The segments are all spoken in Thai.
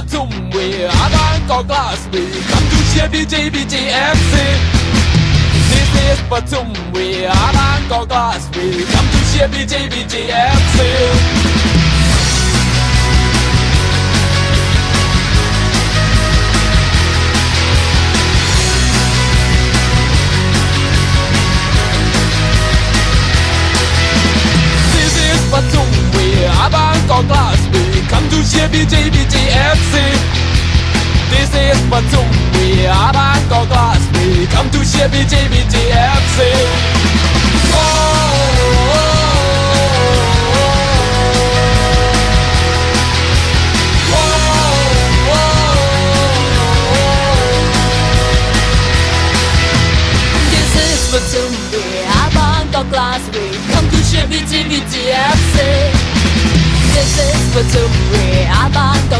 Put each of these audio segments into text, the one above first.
Hatumwe Adanko Glasby Come to JBJBJFC This is Batumwe Adanko Glasby Come to JBJBJFC Batumwe, Abanko Glasby, come to JBJBJ this Batumi, Arango Glasby Come to Chevy GBTFC oh, oh, oh. Batumbi, class. Glasby, come to Chevy GBTFC This is Batumbi, Abango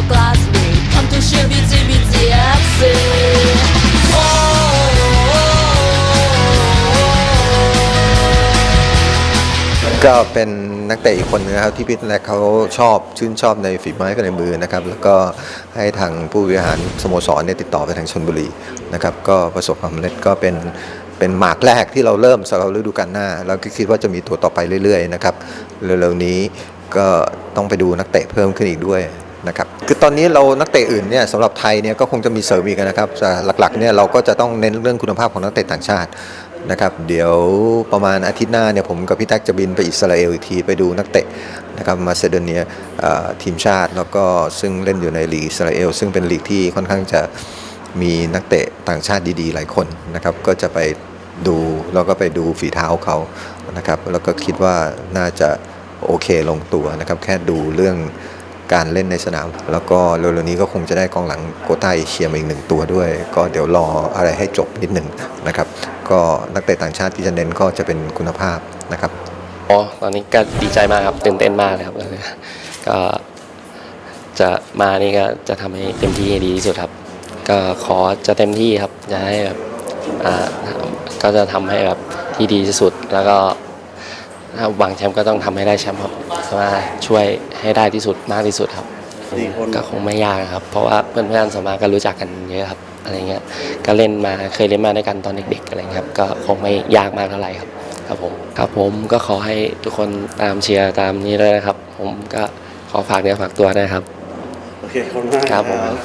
ก็เป็นนักเตะอีกคนนะครับที่พี่แลกเขาชอบชื่นชอบในฝีไม้กับในมือนะครับแล้วก็ให้ทางผู้บริหารสโมสรเนี่ยติดต่อไปทางชนบุรีนะครับก็ประสบความสำเร็จก็เป็นเป็นหมากแรกที่เราเริ่มสำหรับฤดูกาลหน้าเราก็คิดว่าจะมีตัวต่อไปเรื่อยๆนะครับเร็วๆนี้ก็ต้องไปดูนักเตะเพิ่มขึ้นอีกด้วย นะครับคือตอนนี้เรานักเตะอื่นเนี่ยสำหรับไทยเนี่ยก็คงจะมีเสริมอีกนะครับแต่หลักๆเนี่ยเราก็จะต้องเน้นเรื่องคุณภาพของนักเตะต่างชาตินะครับเดี๋ยวประมาณอาทิตย์หน้าเนี่ยผมกับพี่แท็กจะบินไปอิสราเอลอีกทีไปดูนักเตะนะครับมาเซโดเนียเอ่อทีมชาติแล้วก็ซึ่งเล่นอยู่ในลีกอิสราเอล ซึ่งเป็นลีกที่ค่อนข้างจะมีนักเตะต่างชาติดีๆ หลายคนนะครับก็จะไปดูแล้วก็ไปดูฝีเท้าเขานะครับแล้วก็คิดว่าน่าจะโอเคลงตัวนะครับแค่ดูเรื่อง การเล่นในสนาม แล้วก็เร็วๆนี้ก็คงจะได้กองหลังโควต้าเอเชียมาอีกหนึ่งตัวด้วย ก็เดี๋ยวรออะไรให้จบนิดหนึ่งนะครับ ก็นักเตะต่างชาติที่จะเน้นก็จะเป็นคุณภาพนะครับอ๋อตอนนี้ก็ดีใจมากครับตื่นเต้นมากเลยครับก็จะมานี่ก็จะทำให้เต็มที่ให้ดีที่สุดครับ ก็ขอจะเต็มที่ครับจะให้แบบก็จะทำให้แบบที่ดีที่สุดแล้วก็ ถ้าหวังแชมป์ก็ต้องทำให้ได้แชมป์ครับว่าช่วยให้ได้ที่สุดมากที่สุดครับก็คงไม่ยากครับ เพราะว่าเพื่อนๆสวนมากก็รู้จักกันเยอะครับอะไรเงี้ยก็เล่นมาเคยเล่นมาด้วยกันตอนเด็กๆอะไรเงี้ยครับก็คงไม่ยากมากเท่าไหร่ครับ ครับผมครับผมก็ขอให้ทุกคนตามเชียร์ตามนี้ด้วยนะครับ ผมก็ขอฝากเนื้อฝากตัวด้วยครับ โอเคขอบคุณมากครับผม ครับ